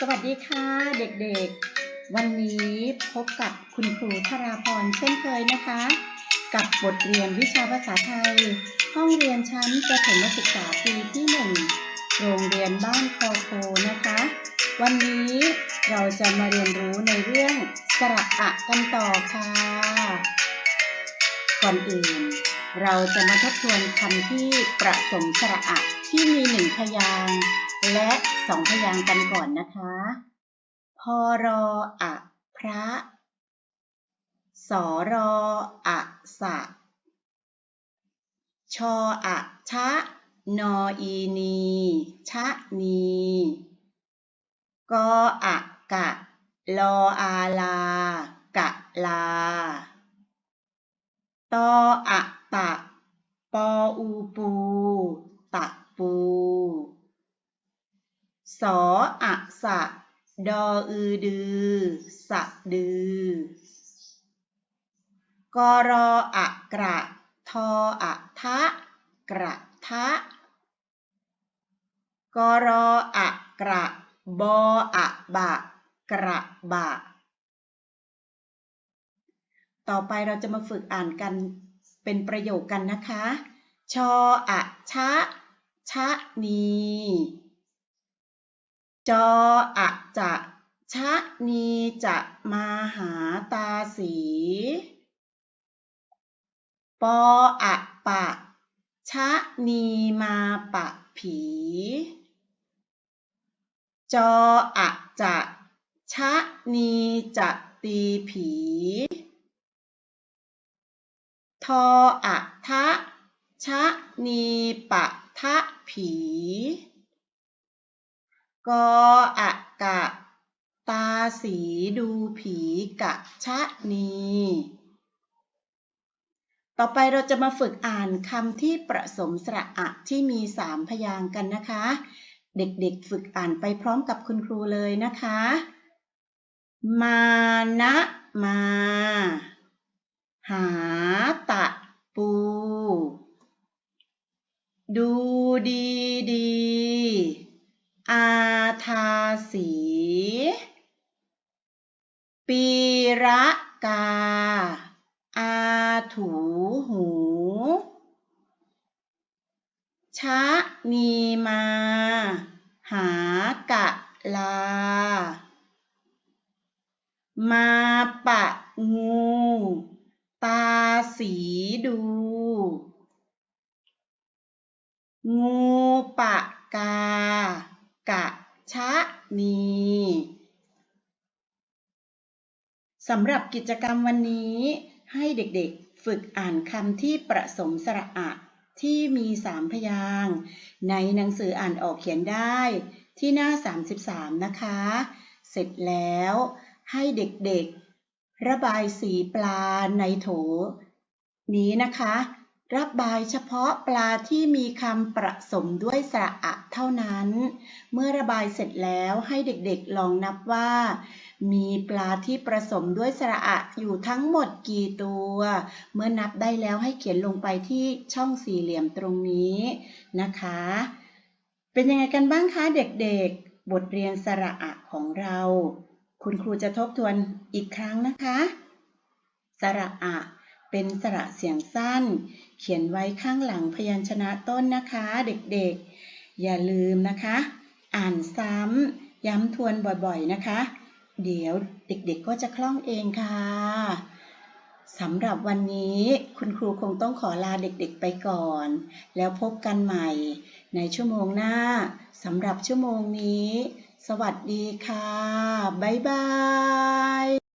สวัสดีค่ะเด็กๆ วันนี้พบกับคุณครูธราพรเช่นเคยนะคะ กับบทเรียนวิชาภาษาไทย ห้องเรียนชั้นประถมศึกษาปีที่หนึ่งโรงเรียนบ้านคอโคนะคะ วันนี้เราจะมาเรียนรู้ในเรื่องสระอะกันต่อค่ะ ก่อนอื่น เราจะมาทบทวนคำที่ประสมสระอะที่มีหนึ่งพยางค์ และสองพยางค์กันก่อนนะคะ พอรออะพระ สอรออะสะ ชออะชะ นออีนี ชะนี กออะกะ ลออาลา กะลา ตออะตะ ปออูปู ตะปู สออะสะ ดออือดือ สะดือกอรออะกระ ทออะทะ กระทะกอรออะกระ บออะบะ กระบะ ต่อไปเราจะมาฝึกอ่านกันเป็นประโยคกันนะคะ ชออะชะ ชะนี จออะจะชะนีจะมาหาตาสี ปออะปะ ชะนีมาปะผี จออะจะชะนีจะตีผี ทออะทะ ชะนีปะทะผี กออะกะ ตาสีดูผีกะชะนี ต่อไปเราจะมาฝึกอ่านคำที่ประสมสระอะที่มีสามพยางค์กันนะคะ เด็กๆฝึกอ่านไปพร้อมกับคุณครูเลยนะคะ มานะมา หาตะปู ดูดีดี อาทาสี ปี ระกา อาถูหู ชะนีมา หากะลา มาปะงู ตาสีดู งูปะกา กะชะนี สำหรับกิจกรรมวันนี้ ให้เด็กๆฝึกอ่านคำที่ประสมสระอะที่มีสามพยางในหนังสืออ่านออกเขียนได้ที่หน้า 33 นะคะ เสร็จแล้วให้เด็กๆ ระบายสีปลาในโถ นี้นะคะ ระบายเฉพาะปลาที่มีคำประสมด้วยสระอะเท่านั้น เมื่อระบายเสร็จแล้วให้เด็กๆลองนับว่า มีปลาที่ประสมด้วยสระอะอยู่ทั้งหมดกี่ตัว เมื่อนับได้แล้วให้เขียนลงไปที่ช่องสี่เหลี่ยมตรงนี้นะคะ เป็นยังไงกันบ้างคะเด็กๆ บทเรียนสระอะของเรา คุณครูจะทบทวนอีกครั้งนะคะ สระอะเป็นสระเสียงสั้น เขียนไว้ข้างหลังพยัญชนะต้นนะคะเด็กๆ อย่าลืมนะคะ อ่านซ้ำย้ำทวนบ่อยๆนะคะ เดี๋ยวเด็กๆก็จะคล่องเองค่ะสำหรับวันนี้คุณครูคงต้องขอลาเด็กๆไปก่อน แล้วพบกันใหม่ในชั่วโมงหน้าสำหรับชั่วโมงนี้ สวัสดีค่ะ บ๊ายบาย